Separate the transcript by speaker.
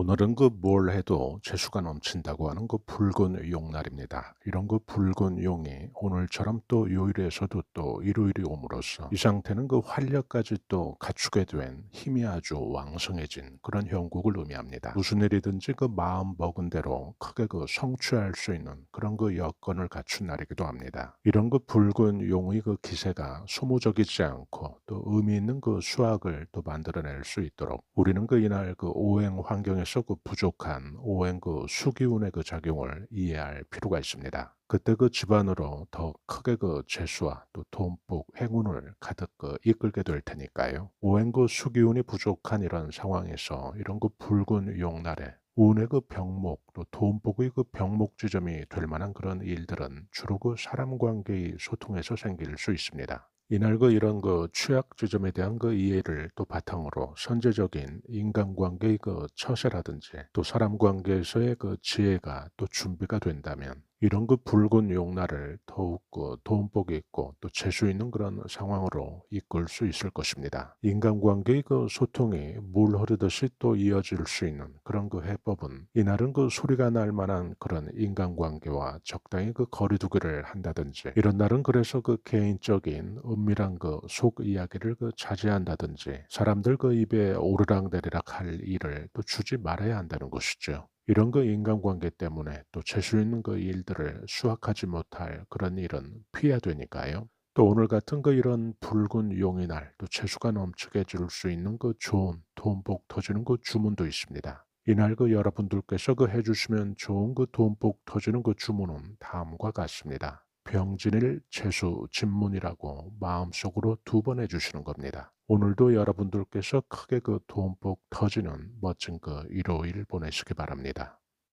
Speaker 1: 오늘은 그 뭘 해도 재수가 넘친다고 하는 그 붉은 용 날입니다. 이런 그 붉은 용이 오늘처럼 또 요일에서도 또 일요일이 옴으로써 이 상태는 그 활력까지 또 갖추게 된 힘이 아주 왕성해진 그런 형국을 의미합니다. 무슨 일이든지 그 마음 먹은 대로 크게 그 성취할 수 있는 그런 그 여건을 갖춘 날이기도 합니다. 이런 그 붉은 용의 그 기세가 소모적이지 않고 또 의미 있는 그 수학을 또 만들어낼 수 있도록 우리는 그 이날 그 오행 환경에서 그 부족한 오행 그 수기운의 그 작용을 이해할 필요가 있습니다. 그때 그 집안으로 더 크게 그 재수와 또 돈복 행운을 가득 그 이끌게 될 테니까요. 오행 그 수기운이 부족한 이런 상황에서 이런 그 붉은 용날에 운의 그 병목 또 돈복의 그 병목 지점이 될 만한 그런 일들은 주로 그 사람 관계의 소통에서 생길 수 있습니다. 이날 그 이런 그 취약 지점에 대한 그 이해를 또 바탕으로 선제적인 인간관계의 그 처세라든지 또 사람 관계에서의 그 지혜가 또 준비가 된다면 이런 그 붉은 용날을 더욱 그 돈복이 있고 또 재수 있는 그런 상황으로 이끌 수 있을 것입니다. 인간관계의 그 소통이 물 흐르듯이 또 이어질 수 있는 그런 그 해법은 이날은 그 소리가 날 만한 그런 인간관계와 적당히 그 거리두기를 한다든지 이런 날은 그래서 그 개인적인 은밀한 그 속 이야기를 그 자제한다든지 사람들 그 입에 오르락내리락 할 일을 또 주지 말아야 한다는 것이죠. 이런 그 인간관계 때문에 또 재수 있는 그 일들을 수확하지 못할 그런 일은 피해야 되니까요. 또 오늘 같은 그 이런 붉은 용의 날, 또 재수가 넘치게 해줄 수 있는 그 좋은 돈복 터지는 그 주문도 있습니다. 이날 그 여러분들께서 그 해주시면 좋은 그 돈복 터지는 그 주문은 다음과 같습니다. 병진일 재수 진문이라고 마음속으로 두 번 해주시는 겁니다. 오늘도 여러분들께서 크게 그 돈복 터지는 멋진 그 일요일 보내시기 바랍니다.